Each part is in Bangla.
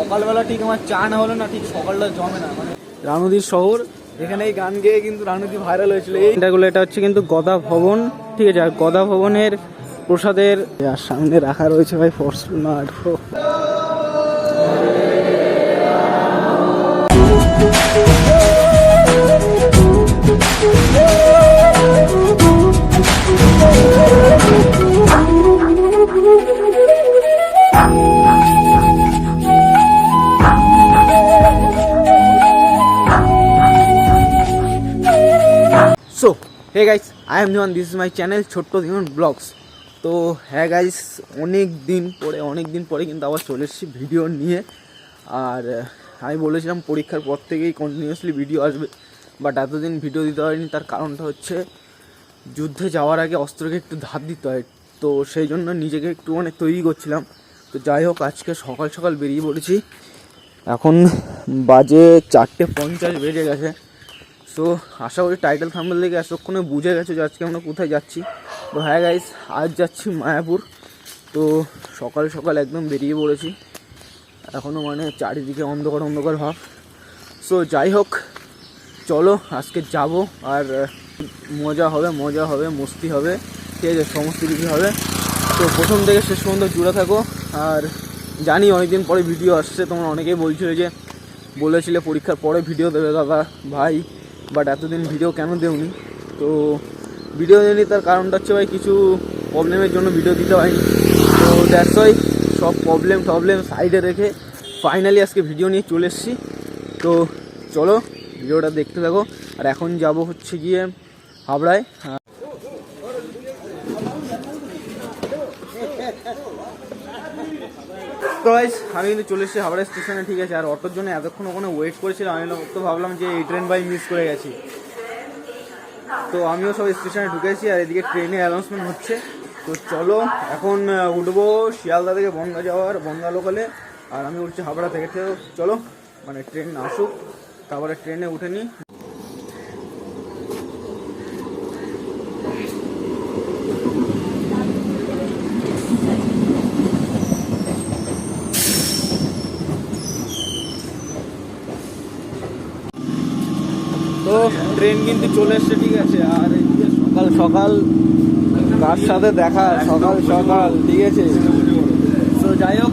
সকালবেলা ঠিক আমার চা না হলো না ঠিক সকালটা জমে না মানে রানুদির শহর। এখানে এই গান গেয়ে কিন্তু রানুদি ভাইরাল হয়েছিল। এই এটাগুলো এটা হচ্ছে কিন্তু গদা ভবন, ঠিক আছে? আর গদা ভবনের প্রসাদের সামনে রাখা রয়েছে ভাই Fortuner hey guys I am Diwan this is my channel ছোট্ট দিওয়ান ব্লগস তো হ্যাঁ গাইস অনেক দিন পরে, অনেক দিন পরে কিন্তু আবার চলে এসেছি ভিডিও নিয়ে। আর আমি বলেছিলাম পরীক্ষার পর থেকেই কন্টিনিউয়াসলি ভিডিও আসবে। বাট এতদিন ভিডিও দিতে পারিনি তার কারণটা হচ্ছে যুদ্ধে যাওয়ার আগে অস্ত্রকে একটু ধার দিতে হয়। তো, সেই জন্য নিজেকে একটু মানে তৈরি করছিলাম। তো, যাই হোক, আজকে সকাল সকাল বেরিয়ে পড়েছি। এখন বাজে চারটে পঞ্চাশ, বেজে গেছে। সো আশা করি টাইটেল থাম্বেল দেখে এতক্ষণে বুঝে গেছো যে আজকে আমরা কোথায় যাচ্ছি। তো হ্যাঁ গাইস আজ যাচ্ছি মায়াপুর। তো সকাল সকাল একদম বেরিয়ে পড়েছি। এখনও মানে চারিদিকে অন্ধকার অন্ধকার ভাব। সো যাই হোক, চলো আজকে যাব আর মজা হবে মজা হবে, মস্তি হবে। ঠিক আছে, সমস্ত কিছু হবে। তো প্রথম থেকে শেষ পর্যন্ত জুড়ে থাকো। আর জানি অনেকদিন পরে ভিডিও আসছে, তোমরা অনেকেই বলছিলে যে বলেছিলে পরীক্ষার পরে ভিডিও দেবে দাদা, ভাই। বাট এতদিন ভিডিও কেন দেওনি? তো ভিডিও দেয়নি তার কারণটা হচ্ছে ভাই কিছু প্রবলেমের জন্য ভিডিও দিতে হয়নি। তো দ্যাটস ওয়াই সব প্রবলেম টবলেম সাইডে রেখে ফাইনালি আজকে ভিডিও নিয়ে চলে এসেছি। তো চলো ভিডিওটা দেখতে থাকো। আর এখন যাব হচ্ছে গিয়ে হাবড়ায়। Guys, আমি কিন্তু চলে এসেছি হাওড়া স্টেশনে ঠিক আছে? আর অটোর জন্য এতক্ষণ ওখানে ওয়েট করেছিলাম আমি তো ভাবলাম যে এই ট্রেন বাই মিস করে গেছি। তো আমিও সব স্টেশনে ঢুকেছি আর এদিকে ট্রেনে অ্যানাউন্সমেন্ট হচ্ছে। তো চলো এখন উঠবো শিয়ালদা থেকে বনগা যাওয়ার বনগা লোকালে আর আমি উঠছি হাওড়া থেকে চলো মানে ট্রেন আসুক তারপরে ট্রেনে উঠে নিই তো ট্রেন কিন্তু চলে এসছে ঠিক আছে? আর সকাল সকাল কার সাথে দেখা? সকাল সকাল ঠিক আছে? তো যাই হোক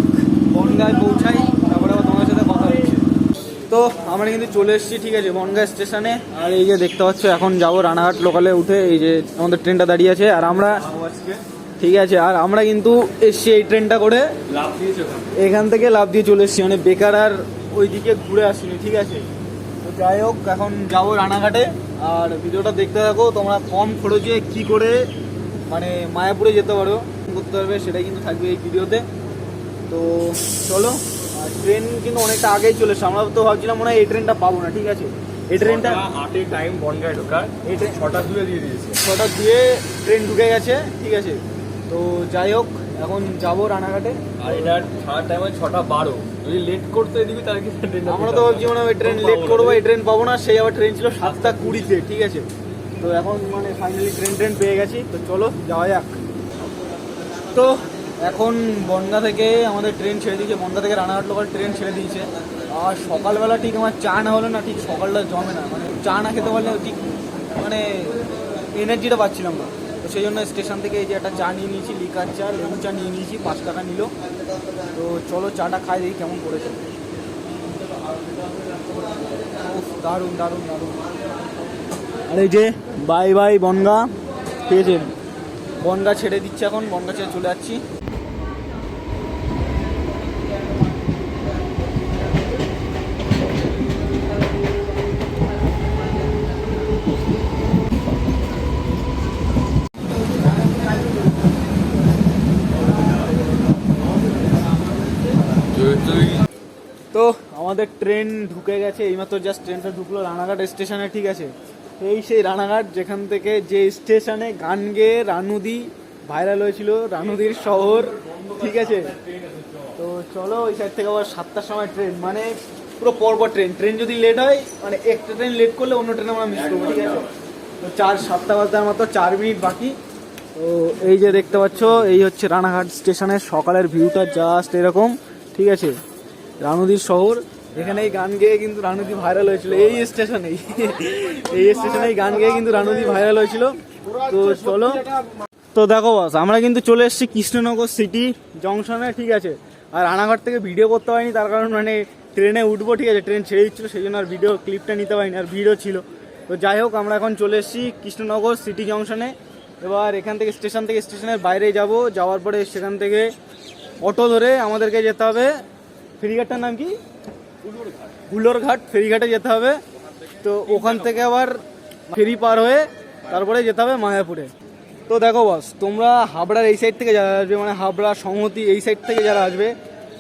বনগায় পৌঁছাই তারপরে আবার তোমার সাথে কথা হচ্ছে। তো আমরা কিন্তু চলে এসেছি ঠিক আছে বনগাঁ স্টেশনে। আর এই যে দেখতে পাচ্ছ এখন যাব রানাঘাট লোকালে উঠে এই যে আমাদের ট্রেনটা দাঁড়িয়ে আছে। আর আমরা ঠিক আছে আর আমরা কিন্তু এসছি এই ট্রেনটা করে। এখান থেকে লাভ দিয়ে চলে এসেছি মানে বেকার আর ওইদিকে ঘুরে আসিনি ঠিক আছে? যাই হোক এখন যাব রানাঘাটে। আর ভিডিওটা দেখতে থাকো তোমরা কম খরচে কি করে মানে মায়াপুরে যেতে পারো করতে পারবে সেটাই কিন্তু থাকবে এই ভিডিওতে। তো চলো আর ট্রেন কিন্তু অনেকটা আগেই চলে এসছে। আমরা তো ভাবছিলাম মনে হয় এই ট্রেনটা পাবো না ঠিক আছে? এই ট্রেনটা আটে টাইম বনগায় ঢোকার। এই ট্রেন ছটা দুয়ে দিয়ে দিয়েছে। ছটা দিয়ে ট্রেন ঢুকে গেছে ঠিক আছে? তো যাই হোক এখন যাব রানাঘাটে। আর এটা ছাড়ার টাইম হয় ছটা বারো। যদি লেট করতে দিবি তাহলে কি আমরা তো ভাবছি মানে ওই ট্রেন লেট করব এই ট্রেন পাবো না সেই আবার ট্রেন ছিল সাতটা কুড়িতে ঠিক আছে? তো এখন মানে ফাইনালি ট্রেন ট্রেন পেয়ে গেছি। তো চলো যাওয়া যাক। তো এখন বনগা থেকে আমাদের ট্রেন ছেড়ে দিয়েছে। বনগা থেকে রানাঘাট লোকাল ট্রেন ছেড়ে দিয়েছে। আর সকালবেলা ঠিক আমার চা না হলে না ঠিক সকালটা জমে না। মানে চা না খেতে পারলে ঠিক মানে এনার্জিটা পাচ্ছিলাম না। তো সেই জন্য স্টেশন থেকে এই যে একটা চা নিয়ে নিয়েছি, লিকার চা লেবু চা নিয়ে নিয়েছি, পাঁচ টাকা নিল। তো চলো চাটা খাই, দেখি কেমন করেছে। দারুণ দারুণ দারুণ। আর এই যে বাই বাই বনগা। পেয়েছেন বনগা ছেড়ে দিচ্ছে এখন, বনগা ছেড়ে চলে যাচ্ছি। তো আমাদের ট্রেন ঢুকে গেছে, এইমাত্র জাস্ট ট্রেনটা ঢুকলো, রানাঘাট স্টেশনে, ঠিক আছে? এই সেই রানাঘাট যেখান থেকে যে স্টেশনে গান গেয়ে রানুদি ভাইরাল হয়েছিল, রানুদির শহর, ঠিক আছে? তো চলো, ওই সাইড থেকে আবার সাতটার সময় ট্রেন মানে পুরো পরপর ট্রেন। ট্রেন যদি লেট হয় মানে একটা ট্রেন লেট করলে অন্য ট্রেন আমরা মিস করব, ঠিক আছে? তো চার, সাতটা বাজতে মাত্র চার মিনিট বাকি। তো এই যে দেখতে পাচ্ছ, এই হচ্ছে রানাঘাট স্টেশনের সকালের ভিউটা জাস্ট এরকম। ঠিক আছে? রানুদির শহর। এখানে এই গান গেয়ে কিন্তু রানুদি ভাইরাল হয়েছিল। এই স্টেশনেই এই স্টেশনেই গান গেয়ে কিন্তু রানুদি ভাইরাল হয়েছিল। তো চলো। তো দেখো বস আমরা কিন্তু চলে এসেছি কৃষ্ণনগর সিটি জংশনে ঠিক আছে? আর রানাঘাট থেকে ভিডিও করতে পারিনি, তার কারণ মানে ট্রেনে উঠবো, ঠিক আছে? ট্রেন ছেড়ে দিচ্ছিল, সেই জন্য আর ভিডিও ক্লিপটা নিতে পারিনি, আর ভিডিও ছিল। তো যাই হোক, আমরা এখন চলে এসেছি কৃষ্ণনগর সিটি জংশনে এবার এখান থেকে স্টেশন থেকে স্টেশনের বাইরে যাব। যাওয়ার পরে সেখান থেকে অটো ধরে আমাদেরকে যেতে হবে। ফেরিঘাটটার নাম কি? হুলোরঘাট ফেরিঘাটে যেতে হবে। তো ওখান থেকে আবার ফেরি পার হয়ে তারপরে যেতে হবে মায়াপুরে। তো দেখো বস তোমরা হাবড়ার এই সাইড থেকে যারা আসবে মানে হাবড়া, সংহতি এই সাইড থেকে যারা আসবে,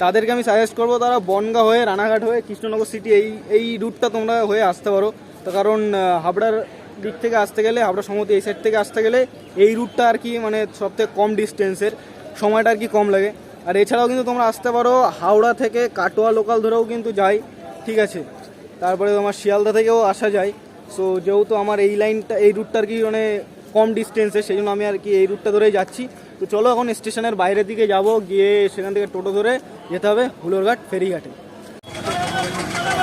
তাদেরকে আমি সাজেস্ট করব তারা বনগা হয়ে, রানাঘাট হয়ে, কৃষ্ণনগর সিটি এই এই রুটটা তোমরা হয়ে আসতে পারো। তো কারণ হাবড়ার দিক থেকে আসতে গেলে, হাবড়া, সংহতি এই সাইড থেকে আসতে গেলে এই রুটটা আর কি মানে সবথেকে কম ডিস্টেন্সের সময়টা আর কি কম লাগে। আর এছাড়াও কিন্তু তোমরা আসতে পারো হাওড়া থেকে কাটোয়া লোকাল ধরেও কিন্তু যাই, ঠিক আছে? তারপরে তোমার শিয়ালদা থেকেও আসা যায়। সো যেহেতু আমার এই লাইনটা এই রুটটা আর কি মানে কম ডিস্টেন্সে সেই জন্য আমি আর কি এই রুটটা ধরেই যাচ্ছি। তো চলো এখন স্টেশনের বাইরের দিকে যাব, গিয়ে সেখান থেকে টোটো ধরে যেতে হবে হুলোরঘাট, ফেরিঘাটে।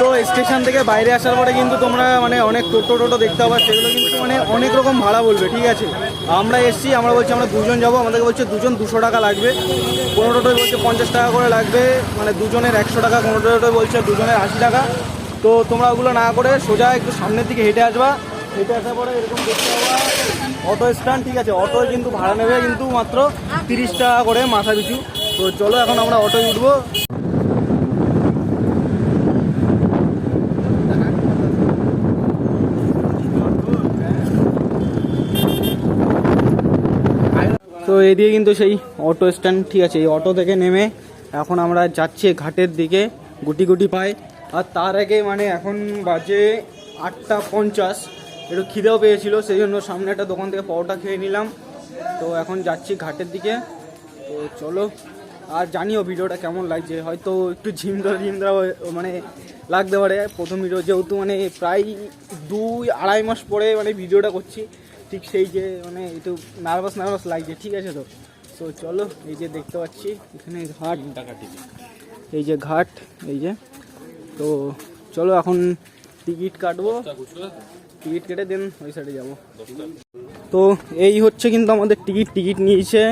তো স্টেশন থেকে বাইরে আসার পরে কিন্তু তোমরা মানে অনেক টোটো টোটো দেখতে পাবে, সেগুলো কিন্তু মানে অনেক রকম ভাড়া বলবে, ঠিক আছে? আমরা এসছি, আমরা বলছি আমরা দুজন যাব, আমাদেরকে বলছে দুজন দুশো টাকা লাগবে। কোনো টোটোয় বলছে পঞ্চাশ টাকা করে লাগবে মানে দুজনের একশো টাকা, কোনো টোটোয় বলছে দুজনের আশি টাকা। তো তোমরা ওগুলো না করে সোজা একটু সামনের দিকে হেঁটে আসবা। হেঁটে আসার পরে এরকম দেখতে পাবা, অটো স্ট্যান্ড, ঠিক আছে? অটো কিন্তু ভাড়া নেবে কিন্তু মাত্র তিরিশ টাকা করে মাথা পিছু তো চলো এখন আমরা অটোয় উঠবো। তো এদিকে কিন্তু সেই অটো স্ট্যান্ড ঠিক আছে, এই অটো থেকে নেমে এখন আমরা যাচ্ছি ঘাটের দিকে, গুটি গুটি পাই আর তার আগে মানে এখন বাজে আটটা পঞ্চাশ। একটু খিদেও পেয়েছিল, সেই জন্য সামনে একটা দোকান থেকে পরোটা খেয়ে নিলাম। তো এখন যাচ্ছি ঘাটের দিকে। তো চলো, আর জানিও ভিডিওটা কেমন লাগছে? হয়তো একটু ঝিম ধরা ঝিম ধরা মানে লাগতে পারে। প্রথম ভিডিও যেহেতু মানে প্রায় দুই আড়াই মাস পরে মানে ভিডিওটা করছি। ঠিক সেই যে মানে একটু নার্ভাস নার্ভাস লাগছে, ঠিক আছে তো? তো চলো, এই যে দেখতে পাচ্ছি, এখানে ঘাট। এই যে ঘাট, এই যে। তো, চলো এখন টিকিট কাটবো। টিকিট কেটে দেন, ওই সাইডে যাব। তো, এই হচ্ছে কিন্তু আমাদের টিকিট টিকিট নিয়েছে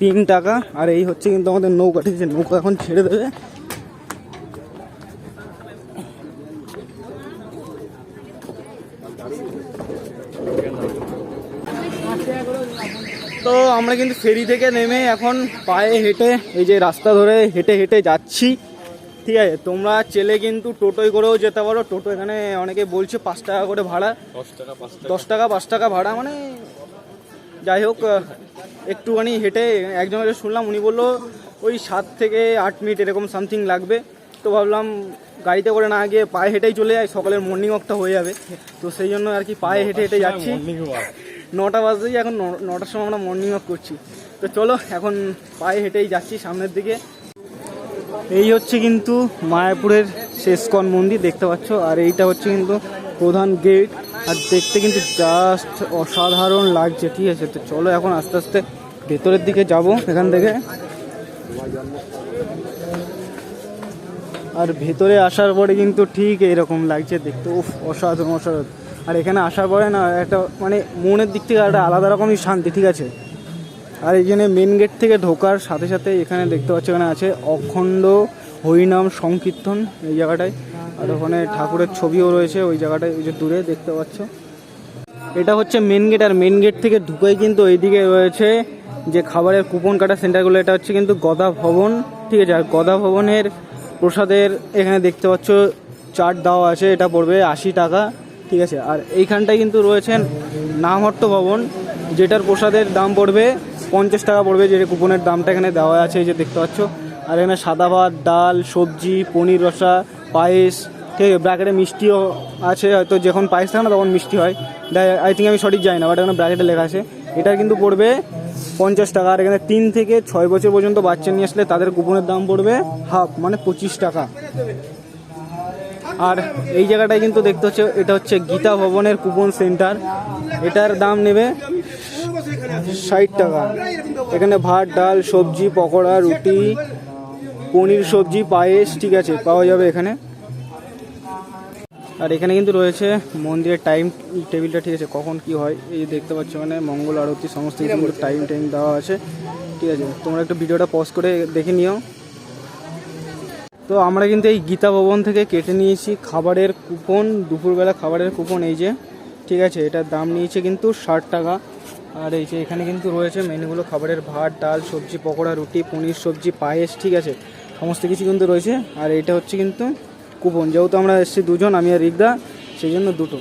তিন টাকা, আর এই হচ্ছে কিন্তু আমাদের নৌকা ঠিক আছে নৌকা এখন ছেড়ে দেবে তো আমরা কিন্তু ফেরি থেকে নেমে এখন পায়ে হেঁটে এই যে রাস্তা ধরে হেঁটে হেঁটে যাচ্ছি। ঠিক আছে তোমরা চেলে কিন্তু টোটোয় করেও যেতে পারো। টোটো এখানে অনেকে বলছে পাঁচ টাকা করে ভাড়া। দশ টাকা পাঁচ টাকা। ভাড়া মানে যাই হোক একটুখানি হেঁটে একজনের শুনলাম উনি বলল ওই সাত থেকে আট মিনিট এরকম সামথিং লাগবে। তো ভাবলাম গাড়িতে করে না গিয়ে পায়ে হেঁটেই চলে যাই সকালের মর্নিং ওয়াকটা হয়ে যাবে। তো সেই জন্য আর কি পায়ে হেঁটে হেঁটে যাচ্ছি। নটা বাজতেই এখন নটার সময় আমরা মর্নিং ওয়াক করছি। তো চলো, এখন পায়ে হেঁটেই যাচ্ছি সামনের দিকে। এই হচ্ছে কিন্তু মায়াপুরের শেষকন মন্দির, দেখতে পাচ্ছ। আর এইটা হচ্ছে কিন্তু প্রধান গেট আর দেখতে কিন্তু জাস্ট অসাধারণ লাগছে, ঠিক আছে? তো চলো এখন আস্তে আস্তে ভেতরের দিকে যাব এখান থেকে। আর ভেতরে আসার পরে কিন্তু ঠিক এরকম লাগছে দেখতে। উফ, অসাধারণ অসাধারণ। আর এখানে আসার পরে না একটা মানে মনের দিক থেকে একটা আলাদা রকমই শান্তি, ঠিক আছে? আর এখানে মেন গেট থেকে ঢোকার সাথে সাথে এখানে দেখতে পাচ্ছ এখানে আছে অখণ্ড হরিনাম সংকীর্তন এই জায়গাটায়। আর ওখানে ঠাকুরের ছবিও রয়েছে ওই জায়গাটায়, ওই যে দূরে দেখতে পাচ্ছ। এটা হচ্ছে মেন গেট আর মেন গেট থেকে ঢুকেই কিন্তু এইদিকে রয়েছে যে খাবারের কুপন কাটা সেন্টারগুলো এটা হচ্ছে কিন্তু গদা ভবন, ঠিক আছে? আর গদা ভবনের প্রসাদের এখানে দেখতে পাচ্ছ চাট দেওয়া আছে, এটা পড়বে আশি টাকা। ঠিক আছে? আর এইখানটায় কিন্তু রয়েছেন নামহট্ট ভবন, যেটার প্রসাদের দাম পড়বে পঞ্চাশ টাকা পড়বে, যে কুপনের দামটা এখানে দেওয়া আছে, এই যে দেখতে পাচ্ছ। আর এখানে সাদা ভাত, ডাল, সবজি, পনির রসা, পায়েস, ঠিক আছে? ব্র্যাকেটে মিষ্টিও আছে, হয়তো যখন পায়েস থাকে না তখন মিষ্টি হয়। আই থিঙ্ক আমি সঠিক যাই না বাট এখানে ব্র্যাকেটে লেখা আছে। এটা কিন্তু পড়বে পঞ্চাশ টাকা, আর এখানে তিন থেকে ছয় বছর পর্যন্ত বাচ্চা নিয়ে আসলে তাদের কুপনের দাম পড়বে হাফ মানে পঁচিশ টাকা। আর এই জায়গাটায় কিন্তু দেখতে হচ্ছে, এটা হচ্ছে গীতা ভবনের কুপন সেন্টার এটার দাম নেবে ষাট টাকা। এখানে ভাত, ডাল, সবজি, পকোড়া, রুটি, পনির সবজি, পায়েস, ঠিক আছে, পাওয়া যাবে এখানে। আর এখানে কিন্তু রয়েছে মন্দিরের টাইম টেবিলটা ঠিক আছে, কখন কি হয়, এই দেখতে পাচ্ছ মানে মঙ্গল আরতি, সমস্ত কিছু টাইম টাইম দেওয়া আছে। ঠিক আছে, তোমরা একটু ভিডিওটা পজ করে দেখে নিও। তো আমরা কিন্তু এই গীতা ভবন থেকে কেটে নিয়েছি। খাবারের কুপন দুপুরবেলা খাবারের কুপন এই যে, ঠিক আছে, এটার দাম নিয়েছে কিন্তু ষাট টাকা। আর এই যে এখানে কিন্তু রয়েছে মেনুগুলো, খাবারের ভাত, ডাল, সবজি, পকোড়া, রুটি, পনির, সবজি, পায়েস, ঠিক আছে, সমস্ত কিছু কিন্তু রয়েছে। আর এটা হচ্ছে কিন্তু কুপন যেহেতু আমরা এসেছি দুজন, আমি আর রিকদা সেই জন্য দুটো।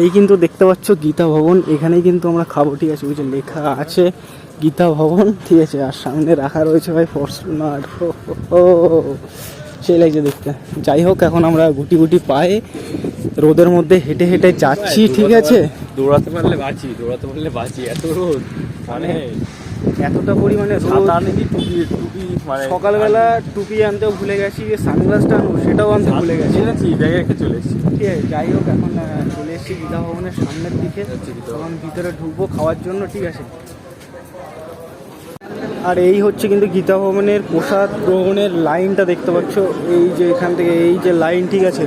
এই কিন্তু দেখতে পাচ্ছ গীতা ভবন, এখানেই কিন্তু আমরা খাব, ঠিক আছে, ওই যে লেখা আছে। গীতা ভবন ঠিক আছে আর সামনে রাখা রয়েছে ভাই ফরচুনার ও সেই লাগছে দেখতে। যাই হোক এখন আমরা গুটি গুটি পায়ে রোদের মধ্যে হেঁটে হেঁটে যাচ্ছি ঠিক আছে? দৌড়াতে পারলে বাঁচি দৌড়াতে পারলে বাঁচি এত রোদ। মানে এতটা পরিমাণে টুপি টুপি মানে সকালবেলা টুপি আনতেও ভুলে গেছি যে সানগ্লাসটা আনব সেটাও আনতে ভুলে গেছি। এনেছি ব্যাগে রেখে চলে এসেছি। ঠিক আছে যাই হোক এখন চলে এসেছি গীতা ভবনের সামনের দিকে। তখন ভিতরে ঢুকবো খাওয়ার জন্য ঠিক আছে? আর এই হচ্ছে কিন্তু গীতা ভবনের প্রসাদ গ্রহণের লাইনটা দেখতে পাচ্ছ। এই যে এখান থেকে, এই যে লাইন ঠিক আছে?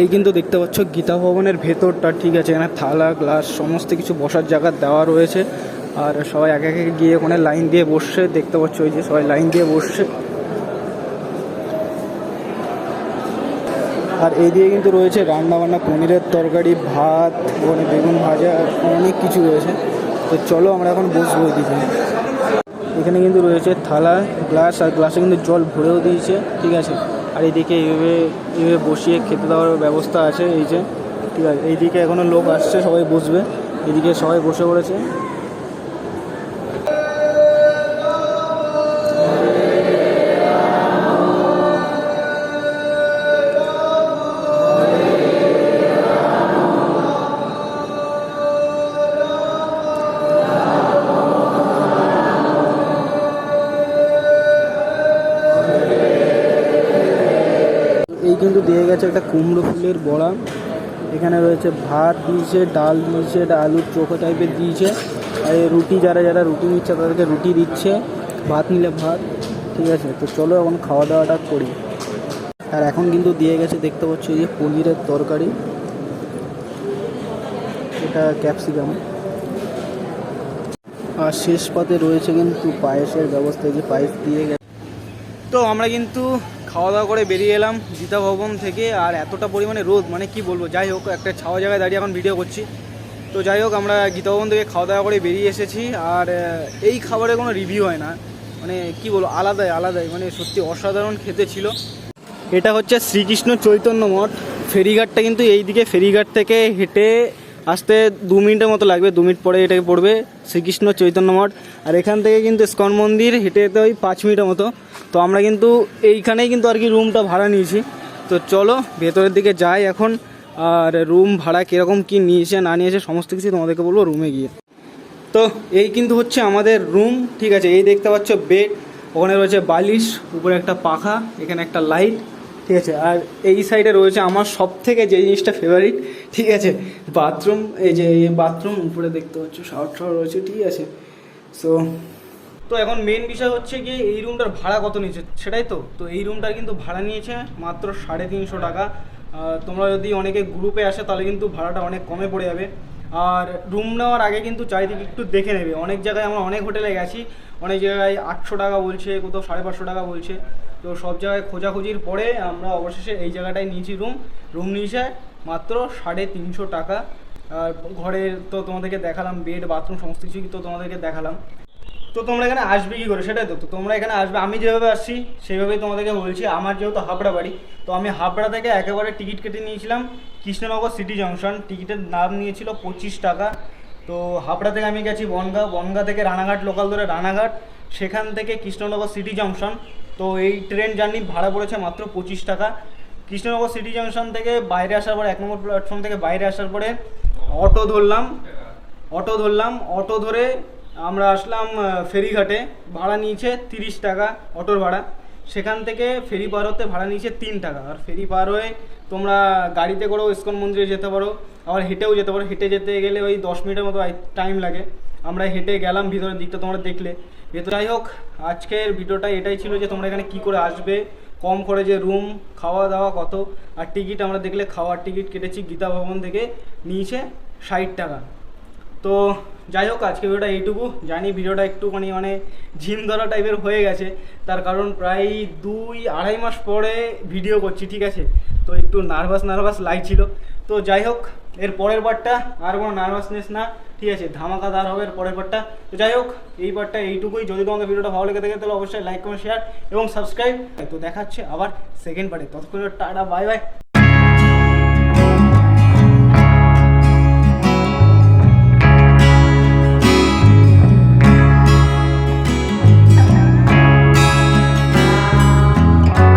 এই কিন্তু দেখতে পাচ্ছ গীতা ভবনের ভেতরটা ঠিক আছে। এখানে থালা, গ্লাস, সমস্ত কিছু বসার জায়গা দেওয়া রয়েছে। আর সবাই একে একে গিয়ে ওখানে লাইন দিয়ে বসছে। দেখতে পাচ্ছ ওই যে সবাই লাইন দিয়ে বসছে। আর এই দিকে কিন্তু রয়েছে রান্না বান্না পনিরের তরকারি, ভাত, ওখানে বেগুন ভাজা, অনেক কিছু রয়েছে। তো চলো আমরা এখন বসবো ওইদিকে এখানে কিন্তু রয়েছে থালা, গ্লাস, আর গ্লাসে কিন্তু জল ভরেও দিয়েছে, ঠিক আছে? আর এইদিকে এইভাবে এইভাবে বসিয়ে খেতে দেওয়ার ব্যবস্থা আছে, এই যে, ঠিক আছে? এইদিকে এখনও লোক আসছে, সবাই বসবে। এদিকে সবাই বসে পড়েছে। এই কিন্তু দিয়ে গেছে একটা কুমড়ো ফুলের বড়া। এখানে রয়েছে ভাত দিয়েছে, ডাল দিয়েছে আলুর চোখো টাইপের দিয়েছে। আর রুটি যারা যারা রুটি নিচ্ছে তাদেরকে রুটি দিচ্ছে, ভাত নিলে ভাত, ঠিক আছে? তো চলো এখন খাওয়া দাওয়াটা করি। আর এখন কিন্তু দিয়ে গেছে, দেখতে পাচ্ছ যে পনিরের তরকারি। এটা ক্যাপসিকাম আর শেষ পাতে রয়েছে কিন্তু পায়েসের ব্যবস্থা যে পায়েস দিয়ে গেছে। তো আমরা কিন্তু খাওয়া দাওয়া করে বেরিয়ে এলাম গীতা ভবন থেকে, আর এতটা পরিমাণে রোদ মানে কি বলব? যাই হোক, একটা ছাওয়া জায়গায় দাঁড়িয়ে এখন ভিডিও করছি। তো যাই হোক, আমরা গীতা ভবন থেকে খাওয়া দাওয়া করে বেরিয়ে এসেছি, আর এই খাবারের কোনো রিভিউ হয় না। মানে কি বলব, আলাদাই আলাদাই মানে সত্যি অসাধারণ খেতে ছিল। এটা হচ্ছে শ্রীকৃষ্ণ চৈতন্য মঠ। ফেরিঘাটটা কিন্তু এই দিকে ফেরিঘাট থেকে হেঁটে আসতে দু মিনিটের মতো লাগবে, দু মিনিট পরে এটাকে পড়বে শ্রীকৃষ্ণ চৈতন্য মঠ। আর এখান থেকে কিন্তু ইস্কন মন্দির, হেঁটে যেতে ওই পাঁচ মিনিটের মতো। তো আমরা কিন্তু এইখানেই কিন্তু আর কি রুমটা ভাড়া নিয়েছি। তো চলো, ভেতরের দিকে যাই এখন। আর রুম ভাড়া কীরকম, কী নিয়েছে, না নিয়েছে, সমস্ত কিছু তোমাদেরকে বলব রুমে গিয়ে। তো এই কিন্তু হচ্ছে আমাদের রুম ঠিক আছে? এই দেখতে পাচ্ছ বেড ওখানে রয়েছে বালিশ, উপরে একটা পাখা, এখানে একটা লাইট ঠিক আছে? আর এই সাইডে রয়েছে আমার সব থেকে যে জিনিসটা ফেভারিট ঠিক আছে? বাথরুম এই যে বাথরুম উপরে দেখতে পাচ্ছ শাওয়ার টাওয়ার রয়েছে, ঠিক আছে? সো তো এখন মেন বিষয় হচ্ছে কি এই রুমটার ভাড়া কত নিয়েছে? সেটাই তো। তো এই রুমটার কিন্তু ভাড়া নিয়েছে মাত্র সাড়ে তিনশো টাকা। তোমরা যদি অনেকে গ্রুপে আসে তাহলে কিন্তু ভাড়াটা অনেক কমে পড়ে যাবে। আর রুম নেওয়ার আগে কিন্তু চারিদিকে একটু দেখে নেবে। অনেক জায়গায় আমরা অনেক হোটেলে গেছি। অনেক জায়গায় আটশো টাকা বলছে, কোথাও সাড়ে পাঁচশো টাকা বলছে। তো সব জায়গায় খোঁজাখুঁজির পরে আমরা অবশেষে এই জায়গাটায় নিয়েছি রুম রুম নিয়েছে মাত্র সাড়ে তিনশো টাকা। আর ঘরের তো তোমাদেরকে দেখালাম বেড বাথরুম সমস্ত কিছুই তো তোমাদেরকে দেখালাম। তো তোমরা এখানে আসবে কি করে? সেটাই তো। তোমরা এখানে আসবে। আমি যেভাবে আসছি সেইভাবেই তোমাদেরকে বলছি। আমার যেহেতু হাবড়া বাড়ি, তো আমি হাবড়া থেকে একেবারে টিকিট কেটে নিয়েছিলাম। Krishnanagar city junction. টিকিটের দাম নিয়েছিল পঁচিশ টাকা। তো হাবড়া থেকে আমি গেছি বনগাঁ। বনগাঁ থেকে রানাঘাট, লোকাল ধরে রানাঘাট। সেখান থেকে কৃষ্ণনগর সিটি জংশন। তো এই ট্রেন জার্নি ভাড়া পড়েছে মাত্র পঁচিশ টাকা। কৃষ্ণনগর সিটি জংশন থেকে বাইরে আসার পরে, এক নম্বর প্ল্যাটফর্ম থেকে বাইরে আসার পরে, অটো ধরলাম। অটো ধরলাম। অটো ধরে আমরা আসলাম ফেরিঘাটে। ভাড়া নিয়েছে তিরিশ টাকা অটোর ভাড়া। সেখান থেকে ফেরি পার হতে ভাড়া নিয়েছে তিন টাকা। আর ফেরি পার হয়ে তোমরা গাড়িতে করেও ইস্কন মন্দিরে যেতে পারো, আবার হেঁটেও যেতে পারো। হেঁটে যেতে গেলে ওই দশ মিনিটের মতো টাইম লাগে। আমরা হেঁটে গেলাম, ভিতরের দিকটা তোমরা দেখলে। ভেতরে যাই হোক, আজকের ভিডিওটা এটাই ছিল যে তোমরা এখানে কি করে আসবে, কম করে যে রুম খাওয়া দাওয়া কত, আর টিকিট আমরা দেখলে খাওয়ার টিকিট কেটেছি গীতা ভবন থেকে নিয়েছে ষাট টাকা। তো যাই হোক আজকে ভিডিওটা এইটুকু। জানি ভিডিওটা একটুখানি মানে ঝিম ধরা টাইপের হয়ে গেছে। তার কারণ প্রায় দুই, আড়াই মাস পরে ভিডিও করছি, ঠিক আছে? তো একটু নার্ভাস নার্ভাস লাগছিল। তো যাই হোক এর পরের বারটা আর কোনো নার্ভাসনেস না, ঠিক আছে? ধামাকা ধামাকাদার হবে এর পরের বারটা তো যাই হোক এই বারটা এইটুকুই। যদি তোমাদের ভিডিওটা ভালো লেগে থাকে, তাহলে অবশ্যই লাইক, কমেন্ট, শেয়ার এবং সাবস্ক্রাইব। তো দেখাচ্ছে আবার সেকেন্ড পার্টে ততক্ষণ টাটা, বাই বাই।